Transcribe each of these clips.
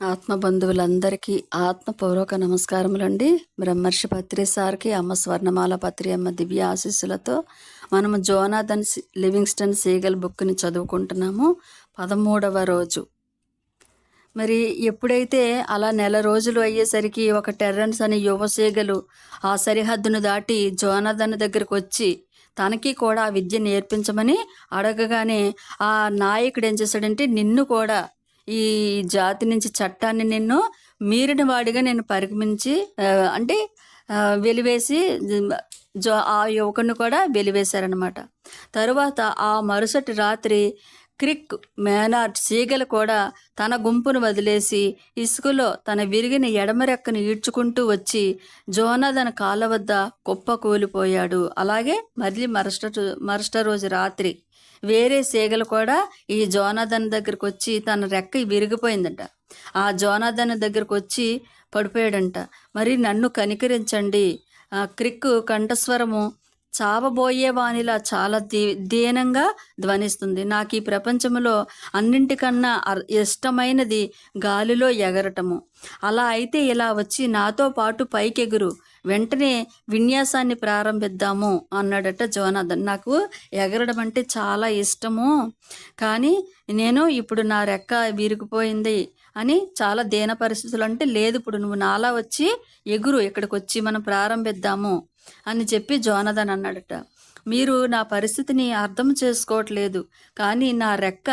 ఆత్మ బంధువులందరికీ ఆత్మపూర్వక నమస్కారములండి. బ్రహ్మర్షి పత్రి సార్కి అమ్మ స్వర్ణమాల పత్రి అమ్మ దివ్య ఆశీస్సులతో మనము జోనాథన్ లివింగ్స్టన్ సీగల్ బుక్ని చదువుకుంటున్నాము. పదమూడవ రోజు. మరి ఎప్పుడైతే అలా నెల రోజులు అయ్యేసరికి ఒక టెర్రన్స్ అనే యువ సీగలు ఆ సరిహద్దును దాటి జోనాథన్ దగ్గరకు వచ్చి తనకి కూడా ఆ విద్య నేర్పించమని అడగగానే ఆ నాయకుడు ఏం చేశాడంటే నిన్ను కూడా ఈ జాతి నుంచి చట్టాన్ని నిన్ను మీరిన వాడిగా నేను పరిగమించి అంటే వెలివేసి జో ఆ యువకుని కూడా వెలివేశారనమాట తరువాత ఆ మరుసటి రాత్రి క్రిక్ మేనార్ట్ సీగలు కూడా తన గుంపును వదిలేసి ఇసుకలో తన విరిగిన ఎడమరెక్కను ఈడ్చుకుంటూ వచ్చి జోనాథన్ కాళ్ళ వద్ద కుప్ప కూలిపోయాడు. అలాగే మళ్ళీ మరుసట మరుసట రోజు రాత్రి వేరే సేగలు కూడా ఈ జోనాథన్ దగ్గరకు వచ్చి తన రెక్క విరిగిపోయిందట. ఆ జోనాథన్ దగ్గరకు వచ్చి పడిపోయాడంట. మరి నన్ను కనికరించండి. ఆ క్రిక్ కంఠస్వరము చావబోయే వానిలా చాలా దీ దీనంగా ధ్వనిస్తుంది. నాకు ఈ ప్రపంచంలో అన్నింటికన్నా ఇష్టమైనది గాలిలో ఎగరటము. అలా అయితే ఇలా వచ్చి నాతో పాటు పైకెగురు. వెంటనే విన్యాసాన్ని ప్రారంభిద్దాము అన్నాడట జోనాథన్. నాకు ఎగరడం అంటే చాలా ఇష్టము. కానీ నేను ఇప్పుడు నా రెక్క విరిగిపోయింది అని చాలా దీన పరిస్థితులు అంటే లేదు. ఇప్పుడు నువ్వు నాలా వచ్చి ఎగురు. ఇక్కడికి వచ్చి మనం ప్రారంభిద్దాము. అని చెప్పి జోనదన్ అన్నాడట. మీరు నా పరిస్థితిని అర్థం చేసుకోవట్లేదు కానీ నా రెక్క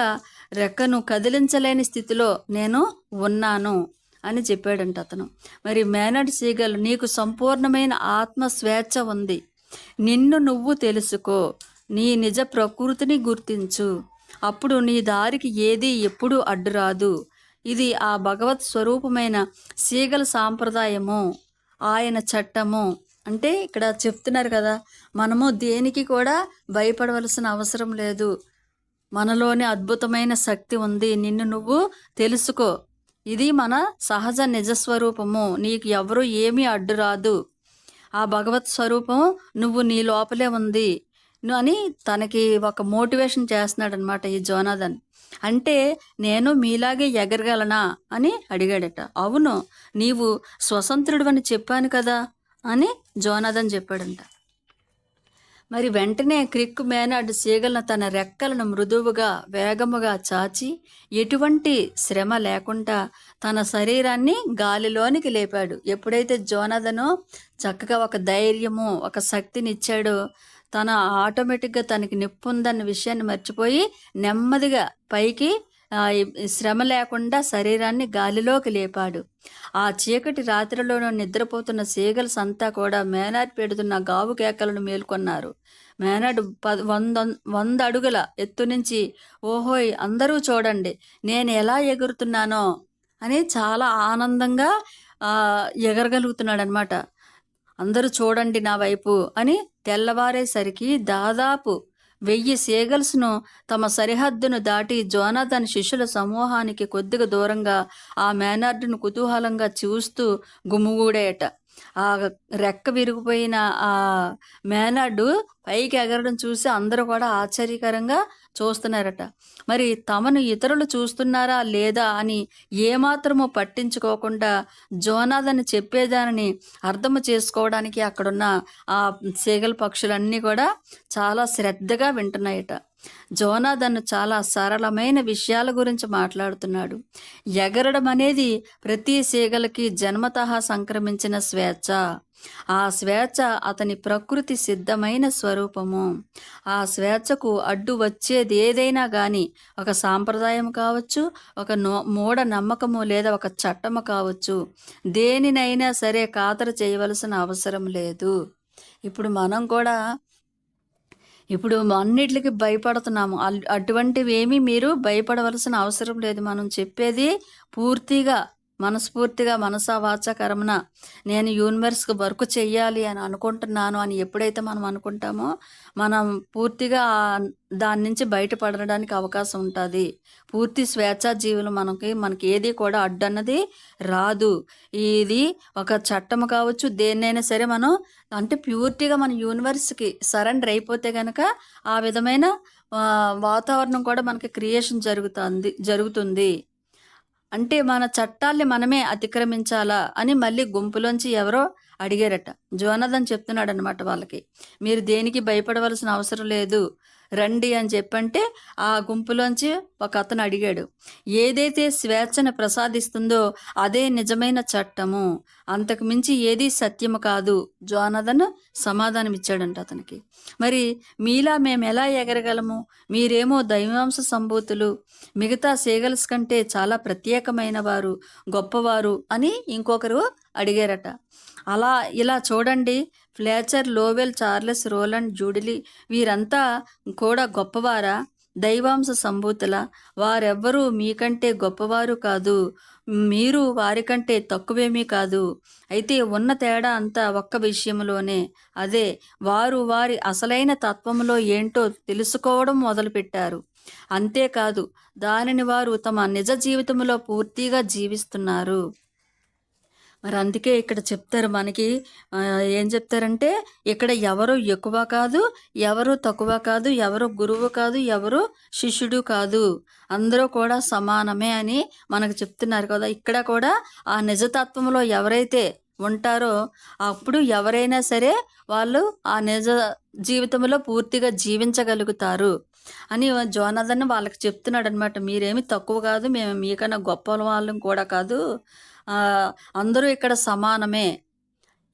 రెక్కను కదిలించలేని స్థితిలో నేను ఉన్నాను అని చెప్పాడంట అతను. మరి మేనడ్ సీగల్ నీకు సంపూర్ణమైన ఆత్మ స్వేచ్ఛ ఉంది. నిన్ను నువ్వు తెలుసుకో నీ నిజ ప్రకృతిని గుర్తించు. అప్పుడు నీ దారికి ఏది ఎప్పుడూ అడ్డురాదు ఇది ఆ భగవత్ స్వరూపమైన సీగల సాంప్రదాయము ఆయన చట్టము. అంటే ఇక్కడ చెప్తున్నారు కదా మనము దేనికి కూడా భయపడవలసిన అవసరం లేదు. మనలోని అద్భుతమైన శక్తి ఉంది. నిన్ను నువ్వు తెలుసుకో. ఇది మన సహజ నిజస్వరూపము. నీకు ఎవరు ఏమీ అడ్డు రాదు. ఆ భగవత్ స్వరూపం నువ్వు నీ లోపలే ఉంది. అని తనకి ఒక మోటివేషన్ చేస్తున్నాడు అనమాట ఈ జోనాథన్. అంటే నేను మీలాగే ఎగరగలనా అని అడిగాడట. అవును నీవు స్వతంత్రుడు అని చెప్పాను కదా. అని జోనాథన్ చెప్పాడంట. మరి వెంటనే క్రిక్ మేనాడు సీగలను తన రెక్కలను మృదువుగా వేగముగా చాచి ఎటువంటి శ్రమ లేకుండా తన శరీరాన్ని గాలిలోనికి లేపాడు. ఎప్పుడైతే జోనదను చక్కగా ఒక ధైర్యము ఒక శక్తిని ఇచ్చాడో తన ఆటోమేటిక్గా తనకి నొప్పి ఉందన్న విషయాన్ని మర్చిపోయి నెమ్మదిగా పైకి శ్రమ లేకుండా శరీరాన్ని గాలిలోకి లేపాడు. ఆ చీకటి రాత్రిలోనూ నిద్రపోతున్న సీగల్స్ అంతా కూడా మేనాడ్ పెడుతున్న గావు కేకలను మేల్కొన్నారు. మేనాడు ప వంద వంద అడుగుల ఎత్తు నుంచి ఓహోయ్ అందరూ చూడండి నేను ఎలా ఎగురుతున్నానో అని చాలా ఆనందంగా ఎగరగలుగుతున్నాడు అనమాట అందరూ చూడండి నా వైపు అని తెల్లవారేసరికి దాదాపు వెయ్యి సేగల్స్ను తమ సరిహద్దును దాటి జోనాథన్ శిష్యుల సమూహానికి కొద్దిగా దూరంగా ఆ మేనార్డును కుతూహలంగా చూస్తూ గుమ్ముగూడేట ఆ రెక్క విరిగిపోయిన ఆ మేనాడు పైకి ఎగరడం చూసి అందరూ కూడా ఆశ్చర్యకరంగా చూస్తున్నారట. మరి తమను ఇతరులు చూస్తున్నారా లేదా అని ఏమాత్రము పట్టించుకోకుండా జోనాథని చెప్పేదానిని అర్థం చేసుకోవడానికి అక్కడున్న ఆ సేగల పక్షులన్నీ కూడా చాలా శ్రద్ధగా వింటున్నాయట. జోనాథన్ చాలా సరళమైన విషయాల గురించి మాట్లాడుతున్నాడు. ఎగరడం అనేది ప్రతి సీగలకి జన్మత సంక్రమించిన స్వేచ్ఛ. ఆ స్వేచ్ఛ అతని ప్రకృతి సిద్ధమైన స్వరూపము. ఆ స్వేచ్ఛకు అడ్డు వచ్చేది ఏదైనా కానీ ఒక సాంప్రదాయం కావచ్చు ఒక నో మూఢ నమ్మకము లేదా ఒక చట్టము కావచ్చు. దేనినైనా సరే ఖాతరు చేయవలసిన అవసరం లేదు. ఇప్పుడు మనం కూడా ఇప్పుడు అన్నిటికి భయపడుతున్నాము. అల్- అటువంటివి ఏమీ మీరు భయపడవలసిన అవసరం లేదు. మనం చెప్పేది పూర్తిగా మనస్ఫూర్తిగా మనసా వాచ నేను యూనివర్స్కి వర్క్ చెయ్యాలి అని అనుకుంటున్నాను అని ఎప్పుడైతే మనం అనుకుంటామో మనం పూర్తిగా దాని నుంచి బయటపడడానికి అవకాశం ఉంటుంది. పూర్తి స్వేచ్ఛా జీవులు మనకి మనకి ఏది కూడా అడ్డన్నది రాదు. ఇది ఒక చట్టం కావచ్చు దేన్నైనా సరే మనం అంటే ప్యూర్టీగా మన యూనివర్స్కి సరెండర్ అయిపోతే కనుక ఆ విధమైన వాతావరణం కూడా మనకి క్రియేషన్ జరుగుతుంది జరుగుతుంది. అంటే మన చట్టాల్ని మనమే అతిక్రమించాలా అని మళ్ళీ గుంపులోంచి ఎవరో అడిగారట. జోనదన్ చెప్తున్నాడనమాట వాళ్ళకి. మీరు దేనికి భయపడవలసిన అవసరం లేదు. రండి అని చెప్పంటే ఆ గుంపులోంచి ఒక అతను అడిగాడు ఏదైతే స్వేచ్ఛను ప్రసాదిస్తుందో అదే నిజమైన చట్టము. అంతకు మించి ఏది సత్యము కాదు జోనదన్ సమాధానం ఇచ్చాడంట అతనికి. మరి మీలా మేము ఎలా ఎగరగలము? మీరేమో దైవాంశ సంభూతులు మిగతా సేగల్స్ కంటే చాలా ప్రత్యేకమైన వారు గొప్పవారు అని ఇంకొకరు అడిగారట. అలా ఇలా చూడండి ఫ్లేచర్ లోవెల్ చార్లెస్ రోలండ్ జూడిలి వీరంతా కూడా గొప్పవారా? దైవాంశ సంభూతుల. వారెవ్వరూ మీకంటే గొప్పవారు కాదు. మీరు వారికంటే తక్కువేమీ కాదు. అయితే ఉన్న తేడా అంతా ఒక్క విషయంలోనే అదే వారు వారి అసలైన తత్వంలో ఏంటో తెలుసుకోవడం మొదలుపెట్టారు. అంతేకాదు దానిని వారు తమ నిజ జీవితంలో పూర్తిగా జీవిస్తున్నారు. మరి అందుకే ఇక్కడ చెప్తారు మనకి ఏం చెప్తారంటే ఇక్కడ ఎవరు ఎక్కువ కాదు ఎవరు తక్కువ కాదు ఎవరు గురువు కాదు ఎవరు శిష్యుడు కాదు. అందరూ కూడా సమానమే అని మనకు చెప్తున్నారు కదా. ఇక్కడ కూడా ఆ నిజతత్వంలో ఎవరైతే ఉంటారో అప్పుడు ఎవరైనా సరే వాళ్ళు ఆ నిజ జీవితంలో పూర్తిగా జీవించగలుగుతారు అని జోనదన్ వాళ్ళకి చెప్తున్నాడు అనమాట మీరేమి తక్కువ కాదు మేము మీకన్నా గొప్ప వాళ్ళం కూడా కాదు. అందరూ ఇక్కడ సమానమే.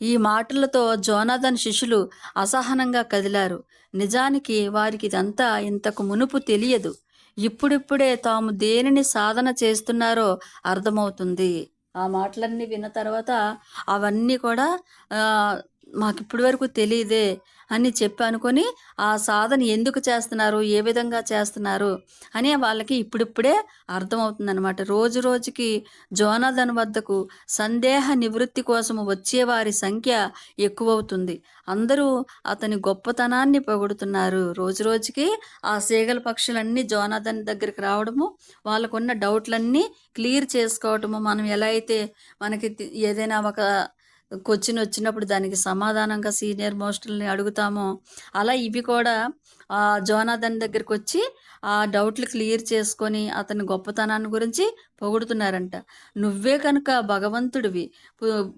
ఈ మాటలతో జోనాథన్ శిష్యులు అసహనంగా కదిలారు. నిజానికి వారికి ఇదంతా ఇంతకు మునుపు తెలియదు. ఇప్పుడిప్పుడే తాము దేనిని సాధన చేస్తున్నారో అర్థమవుతుంది. ఆ మాటలన్నీ విన్న తర్వాత అవన్నీ కూడా మాకు ఇప్పటి వరకు తెలియదే. అని చెప్పి అనుకొని ఆ సాధన ఎందుకు చేస్తున్నారు? ఏ విధంగా చేస్తున్నారు? అని వాళ్ళకి ఇప్పుడిప్పుడే అర్థమవుతుందన్నమాట. రోజు రోజుకి జోనాథన్ వద్దకు సందేహ నివృత్తి కోసం వచ్చే వారి సంఖ్య ఎక్కువవుతుంది. అందరూ అతని గొప్పతనాన్ని పొగుడుతున్నారు. రోజు రోజుకి ఆ సేగల పక్షులన్నీ జోనాథన్ దగ్గరికి రావడము వాళ్ళకున్న డౌట్లన్నీ క్లియర్ చేసుకోవటము మనం ఎలా అయితే మనకి ఏదైనా ఒక క్వశ్చన్ వచ్చినప్పుడు దానికి సమాధానంగా సీనియర్ మోస్టర్ని అడుగుతామో అలా ఇవి కూడా ఆ జోనాథన్ దగ్గరికి వచ్చి ఆ డౌట్లు క్లియర్ చేసుకొని అతని గొప్పతనాన్ని గురించి పొగుడుతున్నారంట. నువ్వే కనుక భగవంతుడివి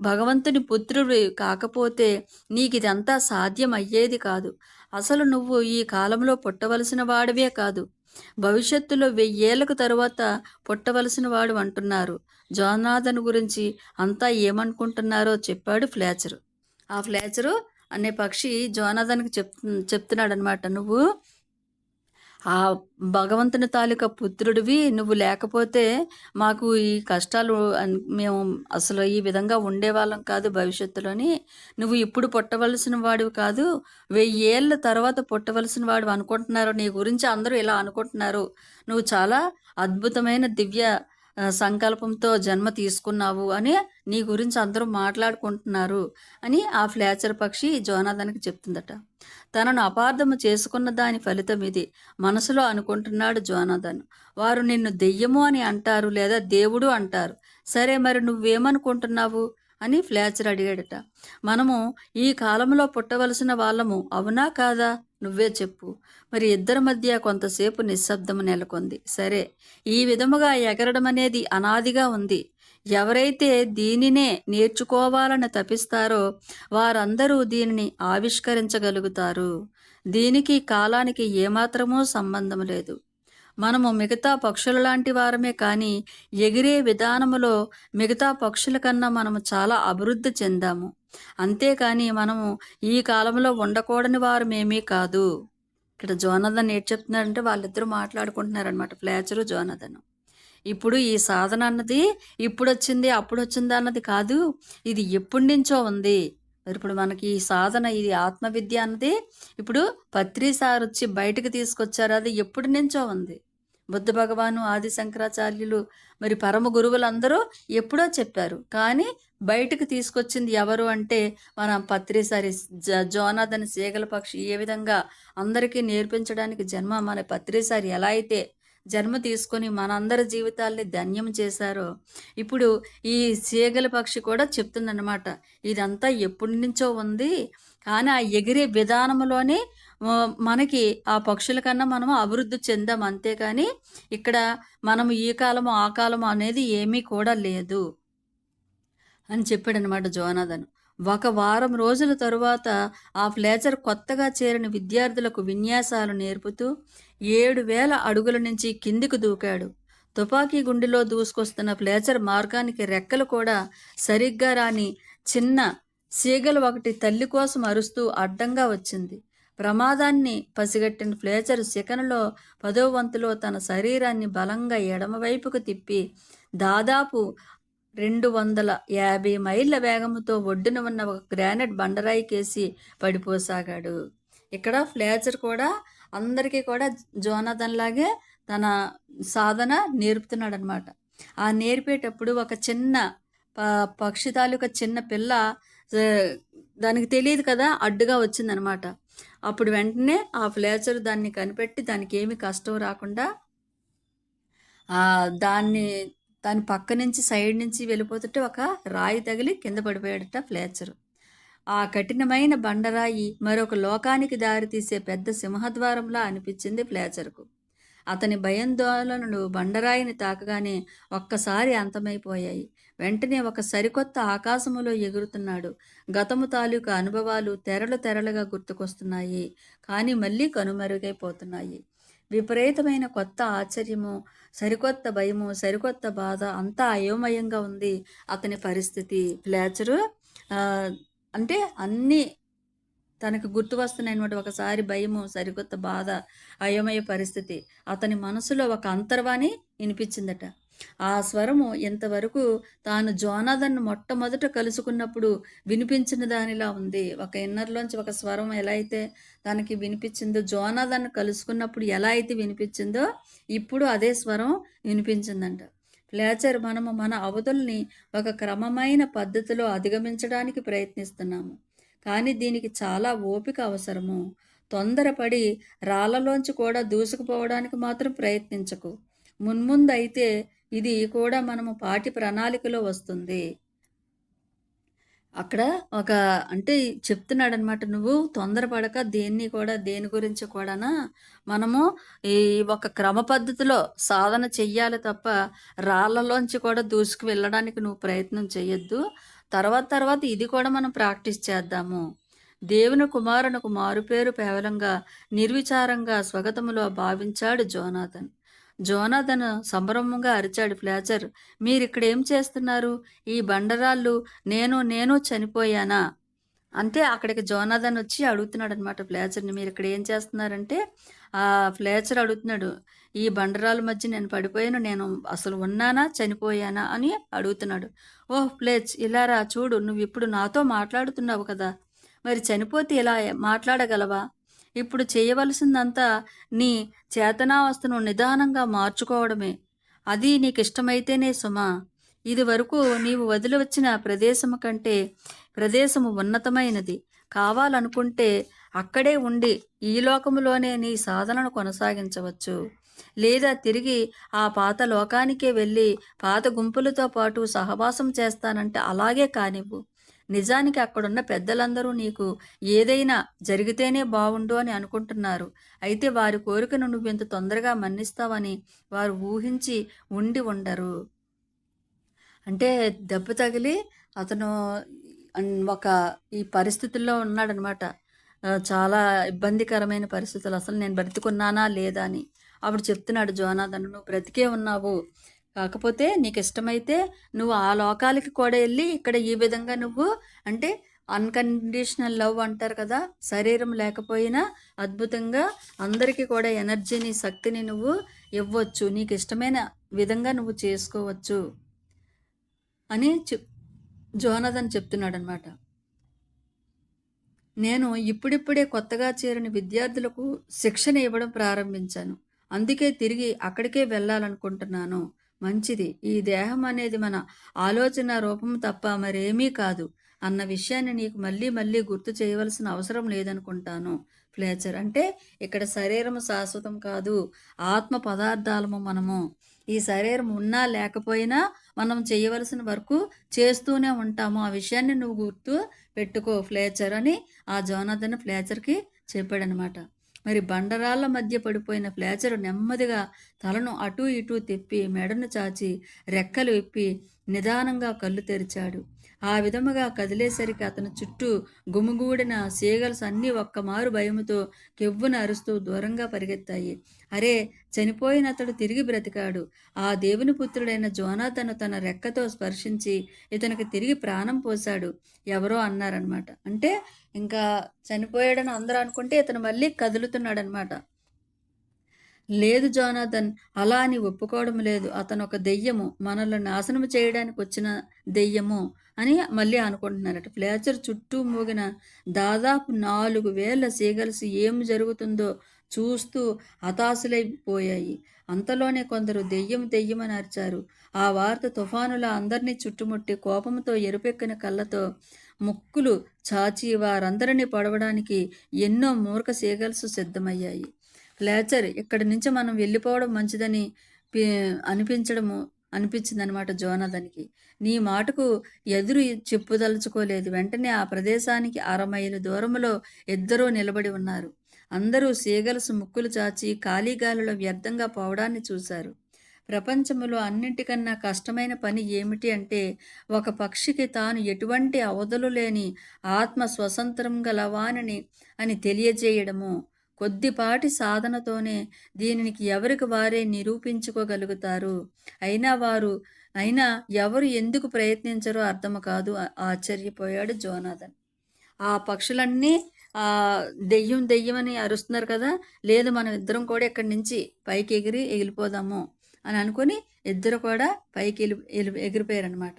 భగవంతుని పుత్రుడివి కాకపోతే నీకు ఇదంతా సాధ్యం అయ్యేది కాదు. అసలు నువ్వు ఈ కాలంలో పుట్టవలసిన వాడివే కాదు. భవిష్యత్తులో వెయ్యేళ్ళకు తరువాత పుట్టవలసిన వాడు అంటున్నారు. జోనాథన్ గురించి అంతా ఏమనుకుంటున్నారో చెప్పాడు ఫ్లేచరు. ఆ ఫ్లేచరు అనే పక్షి జోనాథన్కి చెప్ చెప్తున్నాడనమాట నువ్వు ఆ భగవంతుని తాలూకా పుత్రుడివి నువ్వు లేకపోతే మాకు ఈ కష్టాలు మేము అసలు ఈ విధంగా ఉండేవాళ్ళం కాదు భవిష్యత్తులోని నువ్వు ఇప్పుడు పుట్టవలసిన వాడివి కాదు వెయ్యేళ్ళ తర్వాత పుట్టవలసిన వాడు అనుకుంటున్నారు. నీ గురించి అందరూ ఇలా అనుకుంటున్నారు. నువ్వు చాలా అద్భుతమైన దివ్య సంకల్పంతో జన్మ తీసుకున్నావు అని నీ గురించి అందరూ మాట్లాడుకుంటున్నారు అని ఆ ఫ్లాచర్ పక్షి జోనాథన్కి చెప్తుందట. తనను అపార్థము చేసుకున్న దాని ఫలితం ఇది. మనసులో అనుకుంటున్నాడు జోనాథన్. వారు నిన్ను దెయ్యము అని అంటారు లేదా దేవుడు అంటారు. సరే మరి నువ్వేమనుకుంటున్నావు? అని ఫ్లాచర్ అడిగాడట. మనము ఈ కాలంలో పుట్టవలసిన వాళ్ళము అవునా కాదా? నువ్వే చెప్పు. మరి ఇద్దరి మధ్య కొంతసేపు నిశ్శబ్దము నెలకొంది. సరే ఈ విధముగా ఎగరడం అనేది అనాదిగా ఉంది. ఎవరైతే దీనినే నేర్చుకోవాలని తపిస్తారో వారందరూ దీనిని ఆవిష్కరించగలుగుతారు. దీనికి కాలానికి ఏమాత్రమూ సంబంధం లేదు. మనము మిగతా పక్షుల లాంటి వారమే కానీ ఎగిరే విధానములో మిగతా పక్షుల కన్నా మనము చాలా అభివృద్ధి చెందాము. అంతేకాని మనము ఈ కాలంలో ఉండకూడని వారమేమీ కాదు. ఇక్కడ జోనదన్ ఏం చెప్తున్నారంటే వాళ్ళిద్దరూ మాట్లాడుకుంటున్నారనమాట ఫ్లాచరు జోనదను ఇప్పుడు ఈ సాధన అన్నది ఇప్పుడు వచ్చింది అప్పుడు వచ్చింది అన్నది కాదు. ఇది ఎప్పటి నుంచో ఉంది. ఇప్పుడు మనకి ఈ సాధన ఇది ఆత్మవిద్య అన్నది ఇప్పుడు పత్రి సార్ వచ్చి బయటకు తీసుకొచ్చారు. అది ఎప్పటి నుంచో ఉంది. బుద్ధ భగవాను ఆది శంకరాచార్యులు మరి పరమ గురువులందరూ ఎప్పుడో చెప్పారు. కానీ బయటకు తీసుకొచ్చింది ఎవరు అంటే మన పత్రిసారి జ జోనాథన్ సేగల పక్షి ఏ విధంగా అందరికీ నేర్పించడానికి జన్మ మన పత్రిసారి ఎలా అయితే జన్మ తీసుకొని మనందరి జీవితాల్ని ధన్యం చేశారో ఇప్పుడు ఈ సీగల పక్షి కూడా చెప్తుందన్నమాట ఇదంతా ఎప్పటి నుంచో ఉంది కానీ ఆ ఎగిరే విధానంలోనే మనకి ఆ పక్షుల కన్నా మనము అభివృద్ధి చెందాం అంతే కానీ, ఇక్కడ మనము ఈ కాలము, ఆ కాలము అనేది ఏమీ కూడా లేదు. అని చెప్పాడనమాట జోనాథన్. ఒక వారం రోజుల తరువాత ఆ ఫ్లేచర్ కొత్తగా చేరిన విద్యార్థులకు విన్యాసాలు నేర్పుతూ ఏడు వేల అడుగుల నుంచి కిందికి దూకాడు. తుపాకీ గుండెలో దూసుకొస్తున్న ఫ్లేచర్ మార్గానికి రెక్కలు కూడా సరిగ్గా రాని చిన్న సీగలు ఒకటి తల్లి కోసం అరుస్తూ అడ్డంగా వచ్చింది. ప్రమాదాన్ని పసిగట్టిన ఫ్లేచర్ సెకనులో పదో వంతులో తన శరీరాన్ని బలంగా ఎడమవైపుకు తిప్పి దాదాపు 250 మైళ్ళ వేగంతో ఒడ్డున ఉన్న ఒక గ్రానైట్ బండరాయి కేసి పడిపోసాగాడు. ఇక్కడ ఫ్లేచర్ కూడా అందరికీ కూడా జోనాథన్‌లాగే తన సాధన నేర్పుతున్నాడనమాట. ఆ నేర్పేటప్పుడు ఒక చిన్న ప పక్షి తాలూకా చిన్న పిల్ల దానికి తెలియదు కదా! అడ్డుగా వచ్చిందనమాట. అప్పుడు వెంటనే ఆ ఫ్లేచర్ దాన్ని కనిపెట్టి దానికేమి కష్టం రాకుండా దాన్ని దాని పక్క నుంచి సైడ్ నుంచి వెళ్ళిపోతుంటే ఒక రాయి తగిలి కింద పడిపోయాడట ఫ్లేచరు. ఆ కఠినమైన బండరాయి మరొక లోకానికి దారితీసే పెద్ద సింహద్వారంలా అనిపించింది ఫ్లేచర్‌కు. అతని భయాందోళనలు బండరాయిని తాకగానే ఒక్కసారి అంతమైపోయాయి. వెంటనే ఒక సరికొత్త ఆకాశములో ఎగురుతున్నాడు. గతము తాలూకా అనుభవాలు తెరలు తెరలుగా గుర్తుకొస్తున్నాయి. కానీ మళ్ళీ కనుమరుగైపోతున్నాయి. విపరీతమైన కొత్త ఆశ్చర్యము, సరికొత్త భయము, సరికొత్త బాధ అంతా అయోమయంగా ఉంది అతని పరిస్థితి. ప్లేచరు అంటే అన్నీ తనకు గుర్తు వస్తున్నాయన్నమాట ఒకసారి భయము, సరికొత్త బాధ, అయోమయ పరిస్థితి. అతని మనసులో ఒక అంతర్వాణి వినిపించిందట ఆ స్వరము ఇంతవరకు తాను జోనాథన్‌ను మొట్టమొదట కలుసుకున్నప్పుడు వినిపించిన దానిలా ఉంది. ఒక ఇన్నర్‌లోంచి ఒక స్వరం ఎలా అయితే తనకి వినిపించిందో, జోనాథన్‌ను కలుసుకున్నప్పుడు ఎలా అయితే వినిపించిందో, ఇప్పుడు అదే స్వరం వినిపించిందంట. ఫ్లేచర్ మనము మన అవధుల్ని ఒక క్రమమైన పద్ధతిలో అధిగమించడానికి ప్రయత్నిస్తున్నాము. కానీ దీనికి చాలా ఓపిక అవసరము. తొందరపడి రాళ్ళలోంచి కూడా దూసుకుపోవడానికి మాత్రం ప్రయత్నించకు. మున్ముందు అయితే ఇది కూడా మనము పాటి ప్రణాళికలో వస్తుంది. అక్కడ ఒక అంటే చెప్తున్నాడనమాట. నువ్వు తొందరపడక దేన్ని కూడా దేని గురించి కూడానా మనము ఈ ఒక క్రమ పద్ధతిలో సాధన చెయ్యాలి తప్ప రాళ్ళలోంచి కూడా దూసుకు వెళ్ళడానికి నువ్వు ప్రయత్నం చేయొద్దు తర్వాత తర్వాత ఇది కూడా మనం ప్రాక్టీస్ చేద్దాము. దేవుని కుమారునకు మారుపేరు కేవలంగా నిర్విచారంగా స్వగతములో భావించాడు జోనాథన్. జోనాథన్ సంభ్రమంగా అరిచాడు ఫ్లాచర్ మీరిక్కడేం చేస్తున్నారు? ఈ బండరాళ్ళు నేను నేను చనిపోయానా? అంతే అక్కడికి జోనాథన్ వచ్చి అడుగుతున్నాడనమాట ఫ్లేచర్‌ని. ఇక్కడ ఏం చేస్తున్నారంటే ఆ ఫ్లేచర్ అడుగుతున్నాడు. ఈ బండరాళ్ళ మధ్య నేను పడిపోయాను. నేను అసలు ఉన్నానా? చనిపోయానా? అని అడుగుతున్నాడు. ఓహ్! ఫ్లేచ్ ఇలా రా చూడు నువ్వు ఇప్పుడు నాతో మాట్లాడుతున్నావు కదా! మరి చనిపోతే ఇలా మాట్లాడగలవా? ఇప్పుడు చేయవలసిందంతా నీ చేతనావస్థను నిదానంగా మార్చుకోవడమే. అది నీకిష్టమైతేనే సుమా! ఇదివరకు నీవు వదిలి వచ్చిన ప్రదేశము కంటే ప్రదేశము ఉన్నతమైనది. కావాలనుకుంటే అక్కడే ఉండి ఈ లోకములోనే నీ సాధనను కొనసాగించవచ్చు. లేదా తిరిగి ఆ పాత లోకానికే వెళ్ళి పాత గుంపులతో పాటు సహవాసం చేస్తానంటే అలాగే కానివ్వు. నిజానికి అక్కడున్న పెద్దలందరూ నీకు ఏదైనా జరిగితేనే బావుండు అని అనుకుంటున్నారు. అయితే వారి కోరికను నువ్వింత తొందరగా మన్నిస్తావని వారు ఊహించి ఉండి ఉండరు. అంటే దెబ్బ తగిలి అతను ఒక ఈ పరిస్థితుల్లో ఉన్నాడనమాట. చాలా ఇబ్బందికరమైన పరిస్థితులు. అసలు నేను బ్రతికున్నానా? లేదా? అని. అప్పుడు చెప్తున్నాడు జోనాథన్. నువ్వు బ్రతికే ఉన్నావు. కాకపోతే నీకు ఇష్టమైతే నువ్వు ఆ లోకాలకి కూడా వెళ్ళి ఇక్కడ ఈ విధంగా నువ్వు అంటే అన్కండిషనల్ లవ్ అంటారు కదా! శరీరం లేకపోయినా అద్భుతంగా అందరికీ కూడా ఎనర్జీని, శక్తిని నువ్వు ఇవ్వచ్చు. నీకిష్టమైన విధంగా నువ్వు చేసుకోవచ్చు. అని చెప్ చెప్తున్నాడు చెప్తున్నాడనమాట. నేను ఇప్పుడిప్పుడే కొత్తగా చేరిన విద్యార్థులకు శిక్షణ ఇవ్వడం ప్రారంభించాను. అందుకే తిరిగి అక్కడికే వెళ్ళాలనుకుంటున్నాను. మంచిది. ఈ దేహం అనేది మన ఆలోచన రూపం తప్ప మరేమీ కాదు అన్న విషయాన్ని నీకు మళ్ళీ మళ్ళీ గుర్తు చేయవలసిన అవసరం లేదనుకుంటాను ఫ్లేచర్. అంటే ఇక్కడ శరీరము శాశ్వతం కాదు. ఆత్మ పదార్థాలము మనము. ఈ శరీరం ఉన్నా లేకపోయినా మనం చేయవలసిన వరకు చేస్తూనే ఉంటాము. ఆ విషయాన్ని నువ్వు గుర్తు పెట్టుకో ఫ్లేచర్ అని ఆ జోనాథన్ ఫ్లేచర్‌కి చెప్పాడనమాట. మరి బండరాళ్ళ మధ్య పడిపోయిన ఫ్లేచరు నెమ్మదిగా తలను అటూ ఇటూ తిప్పి మెడను చాచి రెక్కలు విప్పి నిదానంగా కళ్ళు తెరిచాడు. ఆ విధముగా కదిలేసరికి అతని చుట్టూ గుమిగూడిన సీగల్స్ అన్నీ ఒక్కమారు భయముతో కెవ్వున అరుస్తూ దూరంగా పరిగెత్తాయి. అరే చనిపోయిన అతడు తిరిగి బ్రతికాడు. ఆ దేవుని పుత్రుడైన జోనాథను తన రెక్కతో స్పర్శించి ఇతనికి తిరిగి ప్రాణం పోశాడు. ఎవరో అన్నారనమాట అంటే ఇంకా చనిపోయాడని అందరూ అనుకుంటే ఇతను మళ్ళీ కదులుతున్నాడనమాట లేదు జోనాథన్ అలా అని ఒప్పుకోవడం లేదు. అతను ఒక దెయ్యము. మనల్ని నాశనం చేయడానికి వచ్చిన దెయ్యము. అని మళ్ళీ అనుకుంటున్నారట. ఫ్లేచర్ చుట్టూ మూగిన దాదాపు నాలుగు వేల సీగల్స్ ఏం జరుగుతుందో చూస్తూ హతాశులైపోయాయి. అంతలోనే కొందరు దెయ్యం దెయ్యమని అరిచారు. ఆ వార్త తుఫానులా అందరినీ చుట్టుముట్టి కోపంతో ఎరుపెక్కిన కళ్ళతో ముక్కులు చాచి వారందరినీ పడవడానికి ఎన్నో మూర్ఖ సీగల్స్ సిద్ధమయ్యాయి. ఫ్లేచర్ ఇక్కడి నుంచి మనం వెళ్ళిపోవడం మంచిదని పి- అనిపించడము అనిపించింది అనమాట జోనదనికి నీ మాటకు ఎదురు చెప్పుదలుచుకోలేదు. వెంటనే ఆ ప్రదేశానికి అరమైలు దూరంలో ఇద్దరూ నిలబడి ఉన్నారు. అందరూ సీగలసు ముక్కులు చాచి ఖాళీగాలిలో వ్యర్థంగా పోవడాన్ని చూశారు. ప్రపంచంలో అన్నింటికన్నా కష్టమైన పని ఏమిటి అంటే ఒక పక్షికి తాను ఎటువంటి అవధులు లేని ఆత్మ స్వతంత్రం గలవానని అని తెలియజేయడము. కొద్దిపాటి సాధనతోనే దీనికి ఎవరికి వారే నిరూపించుకోగలుగుతారు? అయినా వారు అయినా ఎవరు ఎందుకు ప్రయత్నించరో అర్థం కాదు. ఆశ్చర్యపోయాడు జోనాథన్. ఆ పక్షులన్నీ ఆ దెయ్యం దెయ్యం అని అరుస్తున్నారు కదా. లేదు మనం ఇద్దరం కూడా ఇక్కడి నుంచి పైకి ఎగిరి ఎగిలిపోదాము అని అనుకుని ఇద్దరు కూడా పైకి ఎలి ఎలి- ఎగిరిపోయారనమాట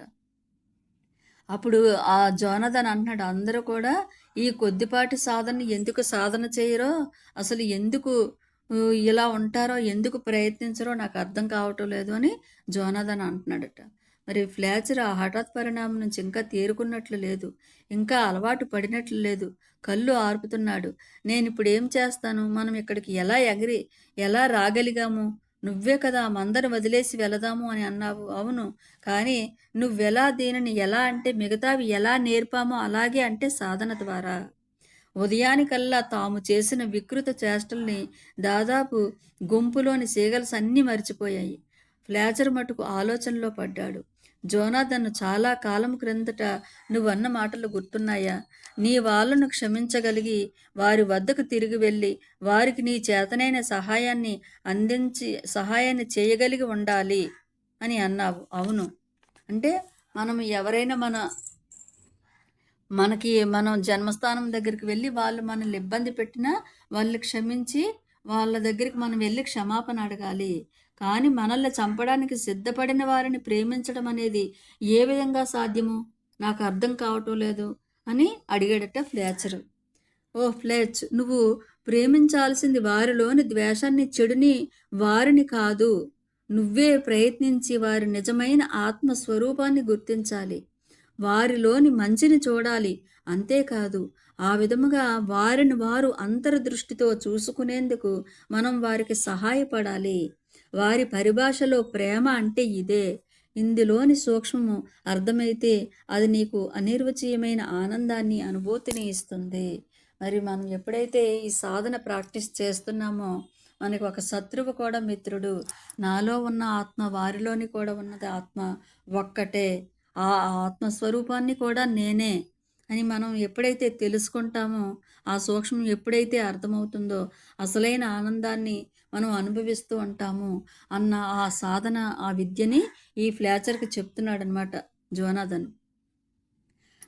అప్పుడు ఆ జోనదన్ అంటున్నాడు అందరూ కూడా ఈ కొద్దిపాటి సాధన ఎందుకు సాధన చేయరో అసలు ఎందుకు ఇలా ఉంటారో ఎందుకు ప్రయత్నించరో నాకు అర్థం కావటం లేదు అని జోనదన్ అంటున్నాడట. మరి ఫ్లాచర్ ఆ హఠాత్ పరిణామం నుంచి ఇంకా తేరుకున్నట్లు లేదు ఇంకా అలవాటు పడినట్లు లేదు. కళ్ళు ఆర్పుతున్నాడు నేను ఇప్పుడు ఏం చేస్తాను? మనం ఇక్కడికి ఎలా ఎగిరి ఎలా రాగలిగాము? నువ్వే కదా మందరు వదిలేసి వెళదాము అని అన్నావు. అవును. కానీ నువ్వెలా దీనిని ఎలా అంటే మిగతావి ఎలా నేర్పామో అలాగే అంటే సాధన ద్వారా. ఉదయానికల్లా తాము చేసిన వికృత చేష్టల్ని దాదాపు గుంపులోని సీగల్స్ అన్నీ మర్చిపోయాయి. ఫ్లాచర్ మటుకు ఆలోచనలో పడ్డాడు. జోనాథన్ చాలా కాలం క్రిందట నువ్వన్న మాటలు గుర్తున్నాయా? నీ వాళ్ళను క్షమించగలిగి వారి వద్దకు తిరిగి వెళ్ళి వారికి నీ చేతనైన సహాయాన్ని అందించి సహాయాన్ని చేయగలిగి ఉండాలి అని అన్నావు. అవును. అంటే మనం ఎవరైనా మన మనకి మనం జన్మస్థానం దగ్గరికి వెళ్ళి వాళ్ళు మనల్ని ఇబ్బంది పెట్టినా వాళ్ళు క్షమించి వాళ్ళ దగ్గరికి మనం వెళ్ళి క్షమాపణ అడగాలి. కానీ మనల్ని చంపడానికి సిద్ధపడిన వారిని ప్రేమించడం అనేది ఏ విధంగా సాధ్యము? నాకు అర్థం కావటం లేదు. అని అడిగాడట ఫ్లేచర్. ఓ ఫ్లేచ్ నువ్వు ప్రేమించాల్సింది వారిలోని ద్వేషాన్ని చెడుని వారిని కాదు నువ్వే ప్రయత్నించి వారి నిజమైన ఆత్మ స్వరూపాన్ని గుర్తించాలి. వారిలోని మంచిని చూడాలి అంతేకాదు ఆ విధముగా వారిని వారు అంతర్దృష్టితో చూసుకునేందుకు మనం వారికి సహాయపడాలి. వారి పరిభాషలో ప్రేమ అంటే ఇదే ఇందులోని సూక్ష్మము అర్థమైతే అది నీకు అనిర్వచీయమైన ఆనందాన్ని అనుభూతిని ఇస్తుంది. మరి మనం ఎప్పుడైతే ఈ సాధన ప్రాక్టీస్ చేస్తున్నామో మనకు ఒక శత్రువు కూడా మిత్రుడు నాలో ఉన్న ఆత్మ వారిలోని కూడా ఉన్నది ఆత్మ ఒక్కటే. ఆ ఆత్మస్వరూపాన్ని కూడా నేనే అని మనం ఎప్పుడైతే తెలుసుకుంటామో ఆ సూక్ష్మం ఎప్పుడైతే అర్థమవుతుందో అసలైన ఆనందాన్ని మనం అనుభవిస్తూ ఉంటాము అన్న ఆ సాధన ఆ విద్యని ఈ ఫ్లాచర్కి చెప్తున్నాడనమాట జోనాథన్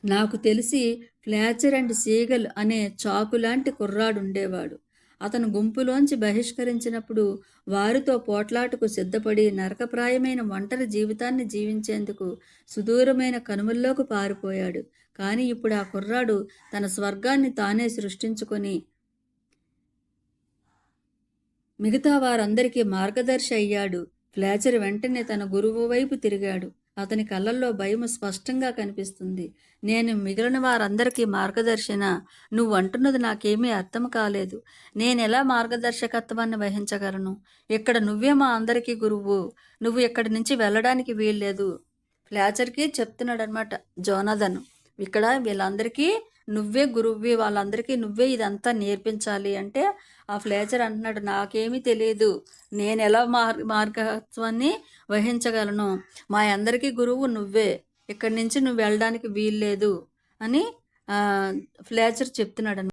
నాకు తెలిసి ఫ్లాచర్ అండ్ సీగల్ అనే చాకు లాంటి కుర్రాడు ఉండేవాడు. అతను గుంపులోంచి బహిష్కరించినప్పుడు వారితో పోట్లాటకు సిద్ధపడి నరకప్రాయమైన ఒంటరి జీవితాన్ని జీవించేందుకు సుదూరమైన కనుమల్లోకి పారిపోయాడు. కానీ ఇప్పుడు ఆ కుర్రాడు తన స్వర్గాన్ని తానే సృష్టించుకొని మిగతా వారందరికీ మార్గదర్శి అయ్యాడు. ఫ్లాచర్ వెంటనే తన గురువు వైపు తిరిగాడు. అతని కళ్ళల్లో భయం స్పష్టంగా కనిపిస్తుంది. నేను మిగిలిన వారందరికీ మార్గదర్శన? నువ్వు అంటున్నది నాకేమీ అర్థం కాలేదు. నేను ఎలా మార్గదర్శకత్వాన్ని వహించగలను? ఇక్కడ నువ్వే మా అందరికీ గురువు. నువ్వు ఇక్కడి నుంచి వెళ్ళడానికి వీల్లేదు. ఫ్లాచర్కి చెప్తున్నాడనమాట జోనదన్ ఇక్కడ వీళ్ళందరికీ నువ్వే గురువ్వి వాళ్ళందరికీ నువ్వే ఇదంతా నేర్పించాలి అంటే ఆ ఫ్లేచర్ అంటున్నాడు. నాకేమీ తెలియదు నేను ఎలా మార్ మార్గత్వాన్ని వహించగలను? మా అందరికీ గురువు నువ్వే. ఇక్కడి నుంచి నువ్వు వెళ్ళడానికి వీల్లేదు అని ఫ్లేచర్ చెప్తున్నాడు